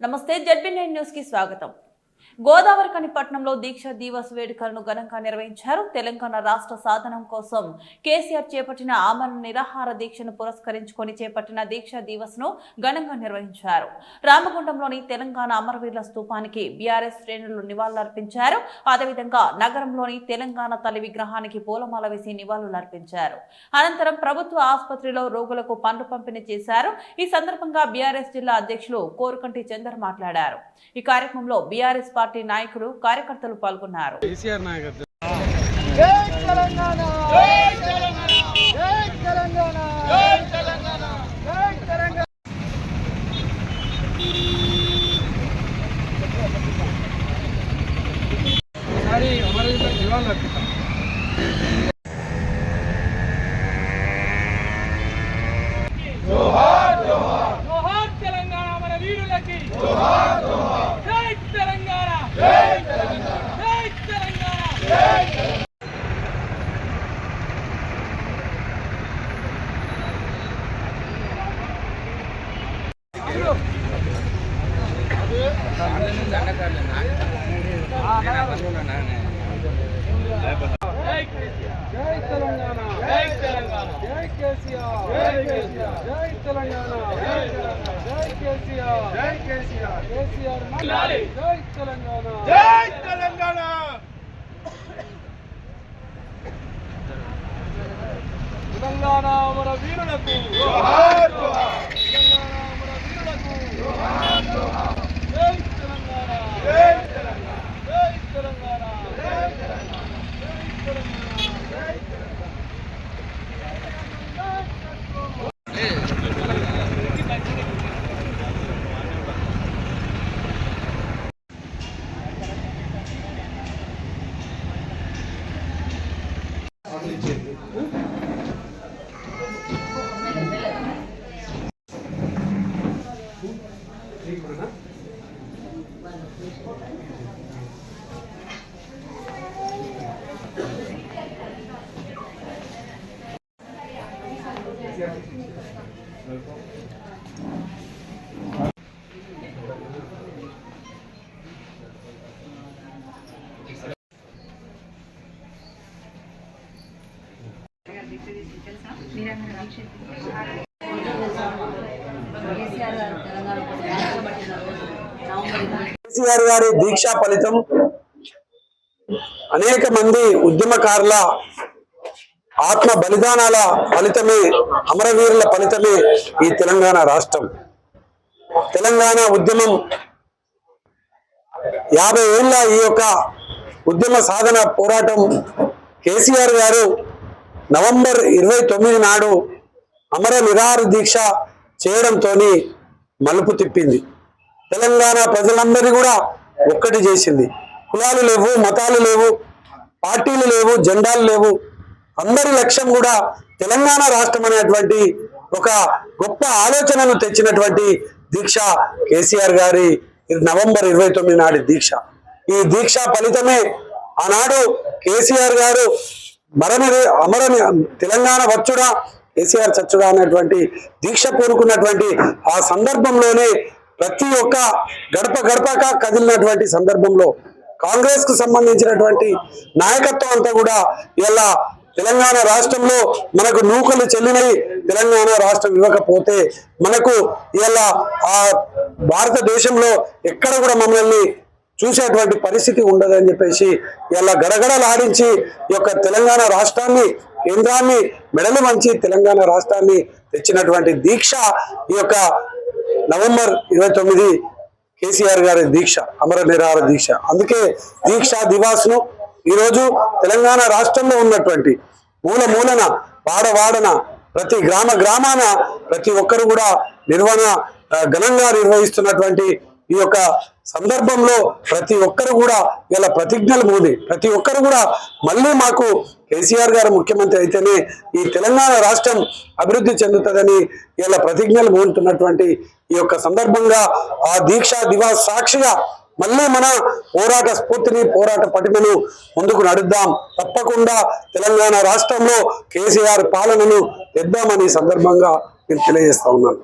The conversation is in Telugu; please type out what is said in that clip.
నమస్తే జడ్బీ నైన్ న్యూస్కి స్వాగతం. గోదావరి కనిపట్నంలో దీక్ష దివస్ వేడుకలను ఘనంగా నిర్వహించారు. తెలంగాణ రాష్ట్ర సాధనం కోసం కేసీఆర్ చేపట్టిన ఆమరణ నిరాహార దీక్షను పురస్కరించుకొని చేపట్టిన దీక్ష దివస్ను ఘనంగా నిర్వహించారు. రామగుండంలోని తెలంగాణ అమరవీరుల స్తూపానికి బీఆర్ఎస్ శ్రేణులు నివాళులర్పించారు. అదేవిధంగా నగరంలోని తెలంగాణ తల్లి విగ్రహానికి పూలమాల వేసి నివాళులర్పించారు. అనంతరం ప్రభుత్వ ఆసుపత్రిలో రోగులకు పండ్లు పంపిణీ చేశారు. ఈ సందర్భంగా బీఆర్ఎస్ జిల్లా అధ్యక్షులు కోరుకంటి చందర్ మాట్లాడారు. ఈ కార్యక్రమంలో బీఆర్ఎస్ పార్టీ నాయకులు కార్యకర్తలు పాల్గొన్నారు తెలంగాణ జై తెలంగాణ జై తెలంగాణ జై తెలంగాణ జై తెలంగాణ ఒకసారి అమరవీరులకు నివాళులు అర్పిస్తాం జోహార్ తెలంగాణ మన వీరులకి జోహార్ జోహార్ జై తెలంగాణ జై తెలంగాణ జై తెలంగాణ జై జై తెలంగాణ జై తెలంగాణ జై కేసీఆర్ జై కేసీఆర్ జై తెలంగాణ జై తెలంగాణ జై కేసీఆర్ జై కేసీఆర్ కేసీఆర్ లాలి. జై తెలంగాణ జై తెలంగాణ. తెలంగాణ. మన వీరులకు 1%나? Mira, mira, mira. కేసీఆర్ గారి దీక్షా ఫలితం అనేక మంది ఉద్యమకారుల ఆత్మ బలిదానాల ఫలితమే అమరవీరుల ఫలితమే ఈ తెలంగాణ రాష్ట్రం. తెలంగాణ ఉద్యమం యాభై ఏళ్ళ ఈ యొక్క ఉద్యమ సాధన పోరాటం కేసీఆర్ గారు నవంబర్ ఇరవై తొమ్మిది నాడు అమర నిరాహార దీక్ష చేయడంతో మలుపు తిప్పింది. తెలంగాణ ప్రజలందరినీ కూడా ఒక్కటి చేసింది. కులాలు లేవు మతాలు లేవు పార్టీలు లేవు జెండాలు లేవు. అందరి లక్ష్యం కూడా తెలంగాణ రాష్ట్రం అనేటువంటి ఒక గొప్ప ఆలోచనను తెచ్చినటువంటి దీక్ష కేసీఆర్ గారి నవంబర్ ఇరవై తొమ్మిది నాటి దీక్ష. ఈ దీక్ష ఫలితమే ఆనాడు కేసీఆర్ గారు మరణి అమరని తెలంగాణ వచ్చుడా కేసీఆర్ చచ్చుడా అనేటువంటి దీక్ష పూనుకున్నటువంటి ఆ సందర్భంలోనే ప్రతి ఒక్క గడప గడపక కదిలినటువంటి సందర్భంలో కాంగ్రెస్కు సంబంధించినటువంటి నాయకత్వం అంతా కూడా ఇలా తెలంగాణ రాష్ట్రంలో మనకు నూకలు చెల్లినవి తెలంగాణ రాష్ట్రం ఇవ్వకపోతే మనకు ఇలా ఆ భారతదేశంలో ఎక్కడ కూడా మమ్మల్ని చూసేటువంటి పరిస్థితి ఉండదని చెప్పేసి ఇలా గడగడలాడించి ఈ యొక్క తెలంగాణ రాష్ట్రాన్ని కేంద్రాన్ని మెడలు వంచి తెలంగాణ రాష్ట్రాన్ని తెచ్చినటువంటి దీక్ష ఈ యొక్క నవంబర్ ఇరవై తొమ్మిది కేసీఆర్ గారి దీక్ష అమర నిరాహార దీక్ష. అందుకే దీక్ష దివాస్ను ఈరోజు తెలంగాణ రాష్ట్రంలో ఉన్నటువంటి మూల మూలన వాడవాడన ప్రతి గ్రామ గ్రామాన ప్రతి ఒక్కరు కూడా నిర్వహణ ఘనంగా నిర్వహిస్తున్నటువంటి ఈ యొక్క సందర్భంలో ప్రతి ఒక్కరు కూడా ఇలా ప్రతిజ్ఞలు మోది. ప్రతి ఒక్కరు కూడా మళ్ళీ మాకు కేసీఆర్ గారు ముఖ్యమంత్రి అయితేనే ఈ తెలంగాణ రాష్ట్రం అభివృద్ధి చెందుతుందని ఇలా ప్రతిజ్ఞలు మూడుతున్నటువంటి ఈ యొక్క సందర్భంగా ఆ దీక్షా దివాస్ సాక్షిగా మళ్ళీ మన పోరాట స్ఫూర్తిని పోరాట పటిమను ముందుకు నడుద్దాం. తప్పకుండా తెలంగాణ రాష్ట్రంలో కేసీఆర్ పాలనను తెద్దామని సందర్భంగా నేను తెలియజేస్తా ఉన్నాను.